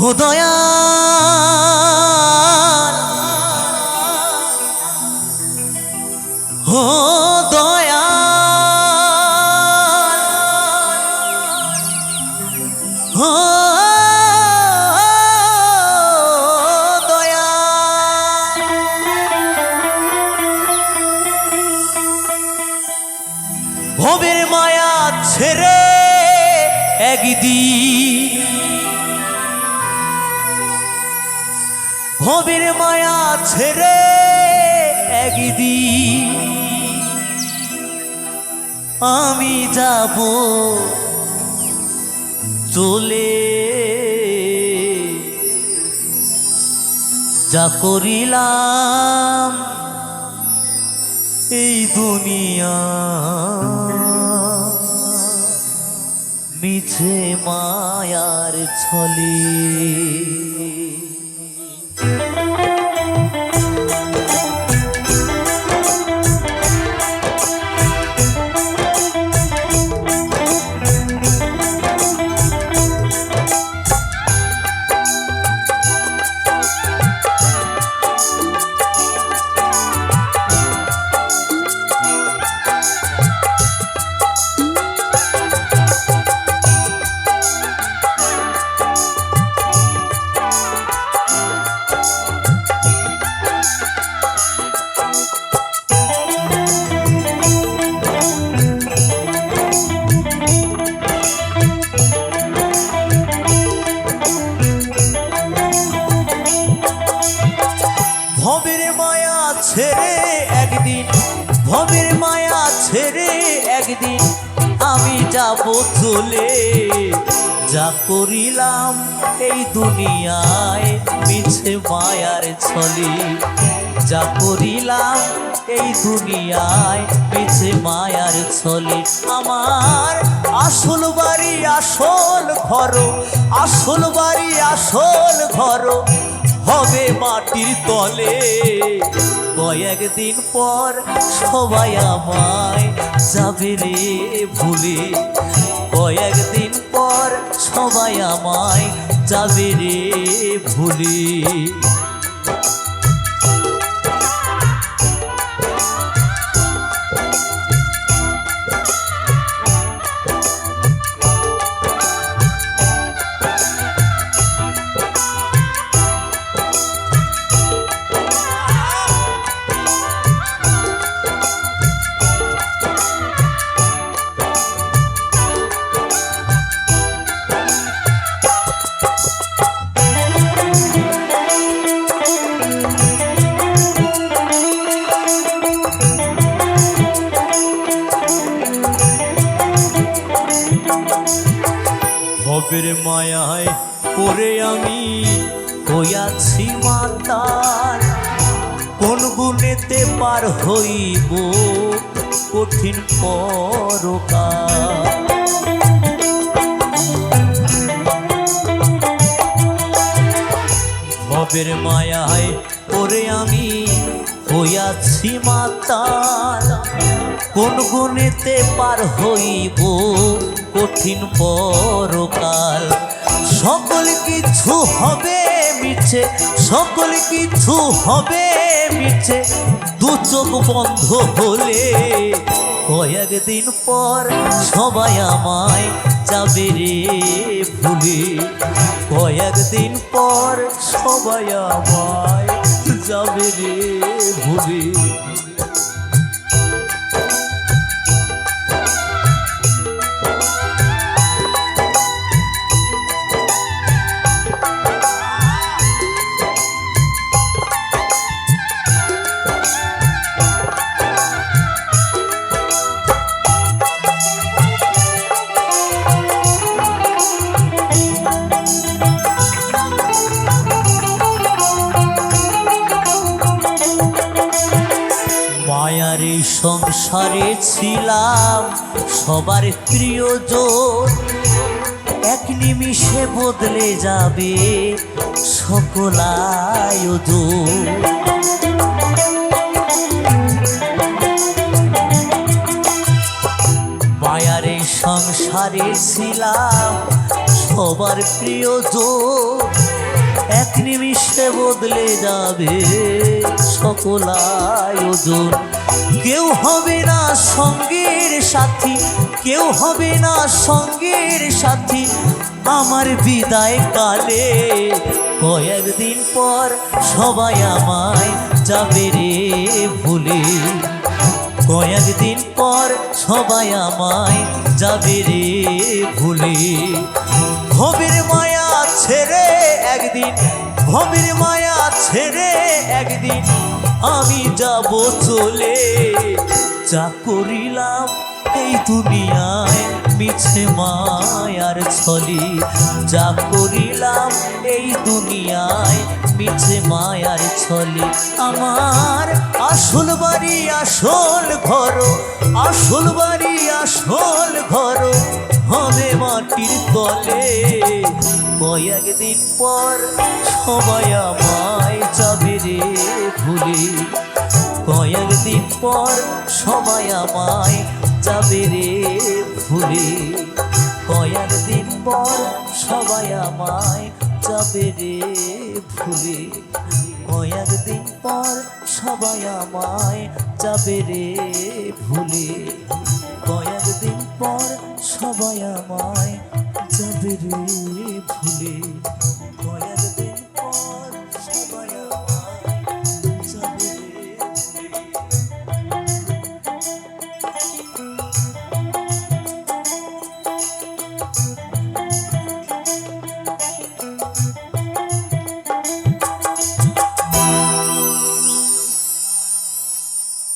ও দয়া ও দয়া ও দয়া ভবের মায়া ছেড়ে একদিন ভবের মায়া ছেড়ে একদিন আমি যাব চলে। যা করিলাম এই দুনিয়া মিছে মায়ার ছলে। যাব চলে। যা করিলাম এই দুনিয়ায় মিছে মায়ার ছলে। যা করিলাম এই দুনিয়ায় মিছে মায়ার ছলে। আমার আসল বাড়ি, আসল ঘর আসল বাড়ি, আসল ঘর হবে মাটির তলে। কয়েকদিন পর সবাই আমায় যাবে রে ভুলে। কয়েকদিন পর সবাই আমায় যাবে রে ভুলে। ভবের মায়ায় পড়ে আমি হইয়াছি মাতার কোন গুণেতে পার হইব কঠিন পরকার ভবের মায়ায় পড়ে আমি হইয়াছি মাতাল। কোন গুণেতে পার হইব কঠিন পরকাল। সকল কিছু হবে মিছে, সকল কিছু হবে মিছে। দু চোখ বন্ধ হলে কয়েকদিন পর সবাই আমায় যাবে রে ভুলে। কয়েকদিন পর সবাই আমায় যাবে রে ভুলে। সংসারে ছিলাম সবার প্রিয় প্রিয়জন। এক নিমিষে বদলে যাবে সকল আয়োজন। মায়ার সংসারে ছিলাম সবার প্রিয়জন। এক নিমিষে বদলে যাবে সকল আয়োজন। কেউ হবে না সঙ্গের সাথী, কেউ হবে না সঙ্গের সাথী। আমার বিদায় কালে কয়েকদিন পর সবাই আমায় যাবে রে ভুলে। কয়েকদিন পর সবাই আমায় যাবে রে ভুলে। ভবের মায়া ছেড়ে একদিন ভবের মায়া ছেড়ে একদিন আমি যাব চলে। যা করিলাম এই দুনিয়ায় মিছে মায়ার ছলি। যা করিলাম এই দুনিয়ায় মিছে মায়ার ছলে। আমার আসল বাড়ি, আসল ঘর, আসল বাড়ি, আসল ঘর। হবে মাটির তলে। কয়েকদিন পর সবাই আমায় যাবে রে ভুলে। কয়েকদিন পর সবাই আমায় যাবে রে ভুলে। কয়েকদিন পর সবাই আমায় যাবে রে ভুলে। কয়েকদিন পর সবাই আমায় যাবে রে ভুলে। কয়েকদিন পর সবাই আমায় যাবে রে ভুলে।